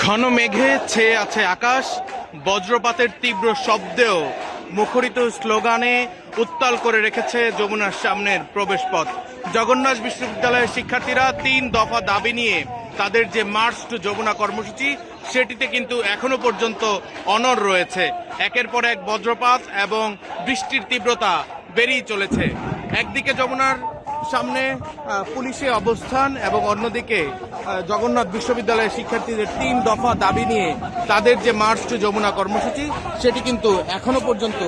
ঘন মেঘে ছেয়ে আছে আকাশ। বজ্রপাতের তীব্র শব্দেও মুখরিত স্লোগানে উত্তাল করে রেখেছে যমুনার সামনের প্রবেশপথ। জগন্নাথ বিশ্ববিদ্যালয়ের শিক্ষার্থীরা তিন দফা দাবি নিয়ে তাদের যে মার্চ টু যমুনা কর্মসূচি, সেটিতে কিন্তু এখনও পর্যন্ত অনর রয়েছে। একের পর এক বজ্রপাত এবং বৃষ্টির তীব্রতা বেরিয়ে চলেছে। একদিকে যমুনার সামনে পুলিশে অবস্থান এবং অন্যদিকে জগন্নাথ বিশ্ববিদ্যালয়ের শিক্ষার্থীদের তিন দফা দাবি নিয়ে তাদের যে মার্চ টু যমুনা কর্মসূচি, সেটি কিন্তু এখনও পর্যন্ত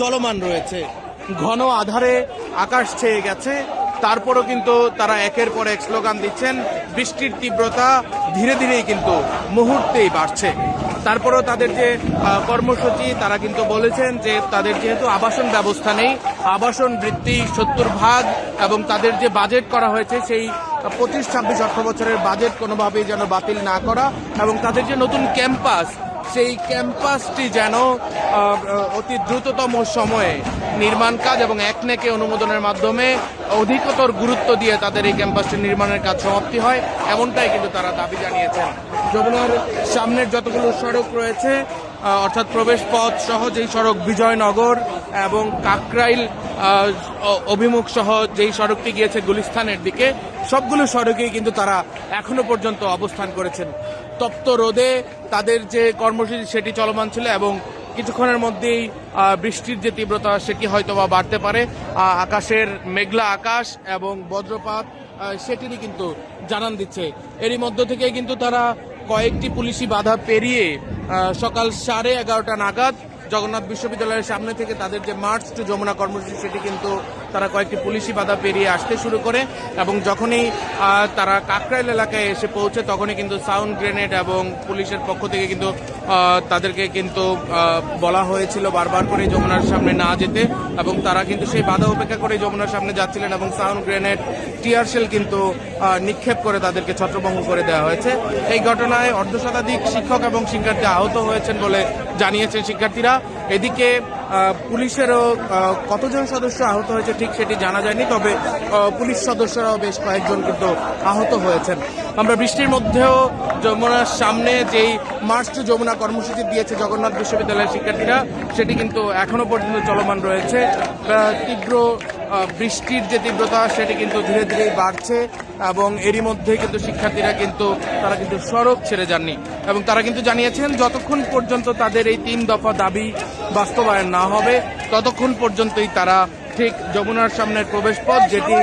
চলমান রয়েছে। ঘন আধারে আকাশ ছেয়ে গেছে, তারপরও কিন্তু তারা একের পর এক স্লোগান দিচ্ছেন, বৃষ্টির তীব্রতা ধীরে ধীরেই কিন্তু মুহূর্তেই বাড়ছে। তারপরেও তাদের যে কর্মসূচি, তারা কিন্তু বলেছেন যে তাদের যেহেতু আবাসন ব্যবস্থা নেই, আবাসন বৃত্তি সত্তর ভাগ এবং তাদের যে বাজেট করা হয়েছে সেই পঁচিশ ছাব্বিশ অর্থ বছরের বাজেট কোনোভাবেই যেন বাতিল না করা এবং তাদের যে নতুন ক্যাম্পাস সেই ক্যাম্পাসটি যেন অতি দ্রুততম সময়ে নির্মাণ কাজ এবং একনেকে অনুমোদনের মাধ্যমে অধিকতর গুরুত্ব দিয়ে তাদের এই ক্যাম্পাসটি নির্মাণের কাজ সমাপ্তি হয়, এমনটাই কিন্তু তারা দাবি জানিয়েছেন। যমুনার সামনের যতগুলো সড়ক রয়েছে অর্থাৎ প্রবেশ পথ সহ যেই সড়ক বিজয়নগর এবং কাকরাইল অভিমুখ সহ যেই সড়কটি গিয়েছে গুলিস্তানের দিকে, সবগুলো সড়কেই কিন্তু তারা এখনও পর্যন্ত অবস্থান করেছেন। তপ্ত রোদে তাদের যে কর্মসূচি সেটি চলমান ছিল এবং কিছুক্ষণের মধ্যেই বৃষ্টির যে তীব্রতা সেটি হয়তো বা বাড়তে পারে। আকাশের মেঘলা আকাশ এবং বজ্রপাত সেটিরই কিন্তু জানান দিচ্ছে। এরই মধ্য থেকে কিন্তু তারা কয়েকটি পুলিশি বাধা পেরিয়ে সকাল সাড়ে এগারোটা নাগাদ জগন্নাথ বিশ্ববিদ্যালয়ের সামনে থেকে তাদের যে মার্চ টু যমুনা কর্মসূচি, সেটি কিন্তু তারা কয়েকটি পুলিশি বাধা পেরিয়ে আসতে শুরু করে এবং যখনই তারা কাকরাইল এলাকায় এসে পৌঁছে তখনই কিন্তু সাউন্ড গ্রেনেড এবং পুলিশের পক্ষ থেকে কিন্তু তাদেরকে কিন্তু বলা হয়েছিল বারবার করে যমুনার সামনে না যেতে এবং তারা কিন্তু সেই বাধা উপেক্ষা করে যমুনার সামনে যাচ্ছিলেন এবং সাউন্ড গ্রেনেড, টিয়ার শেল কিন্তু নিক্ষেপ করে তাদেরকে ছত্রভঙ্গ করে দেওয়া হয়েছে। এই ঘটনায় অর্ধশতাধিক শিক্ষক এবং শিক্ষার্থী আহত হয়েছেন বলে জানিয়েছেন শিক্ষার্থীরা। এদিকে পুলিশেরও কতজন সদস্য আহত হয়েছে ঠিক সেটি জানা যায়নি, তবে পুলিশ সদস্যরাও বেশ কয়েকজন কিন্তু আহত হয়েছেন। আমরা বৃষ্টির মধ্যেও যমুনার সামনে যেই মার্চ টু যমুনা কর্মসূচি দিয়েছে জগন্নাথ বিশ্ববিদ্যালয়ের শিক্ষার্থীরা, সেটি কিন্তু এখনও পর্যন্ত চলমান রয়েছে। তীব্র বৃষ্টির যে তীব্রতা, সেটি কিন্তু ধীরে ধীরেই বাড়ছে এবং এরই মধ্যে কিন্তু শিক্ষার্থীরা কিন্তু, তারা কিন্তু সড়ক ছেড়ে যাননি। এবং তারা কিন্তু জানিয়েছেন, যতক্ষণ পর্যন্ত তাদের এই তিন দফা দাবি বাস্তবায়ন না হবে, ততক্ষণ পর্যন্তই তারা ঠিক যমুনার সামনের প্রবেশ পথ যেটি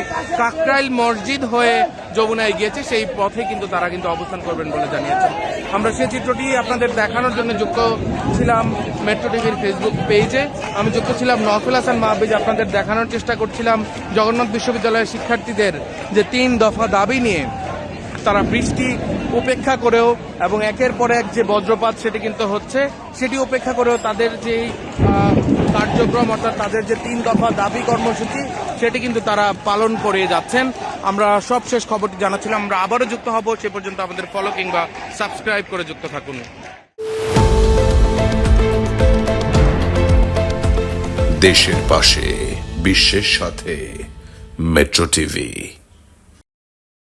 কাকরাইল মসজিদ হয়ে যমুনায় গিয়েছে, সেই পথে কিন্তু তারা কিন্তু অবস্থান করবেন বলে জানিয়েছেন। আমরা সেই চিত্রটি আপনাদের দেখানোর জন্য যুক্ত ছিলাম মেট্রো টিভির ফেসবুক পেজে। আমি যুক্ত ছিলাম নফেল হাসান মাহবিজ আপনাদের দেখানোর চেষ্টা করছিলাম জগন্নাথ বিশ্ববিদ্যালয়ের শিক্ষার্থীদের যে তিন দফা দাবি নিয়ে। তারা বৃষ্টি উপেক্ষা করেও এবং একের পর এক যে বজ্রপাত সেটি কিন্তু হচ্ছে, সেটি উপেক্ষা করেও তাদের যে কার্যক্রম অর্থাৎ তাদের যে তিন দফা দাবি কর্মসূচি, সেটি কিন্তু তারা পালন করে যাচ্ছেন। আমরা সবশেষ খবরটি জানাচ্ছিলাম, আমরা আবারও যুক্ত হব, সে পর্যন্ত আমাদের ফলো কিংবা সাবস্ক্রাইব করে যুক্ত থাকুন। দেশের পাশে, বিশ্বের সাথে মেট্রো টিভি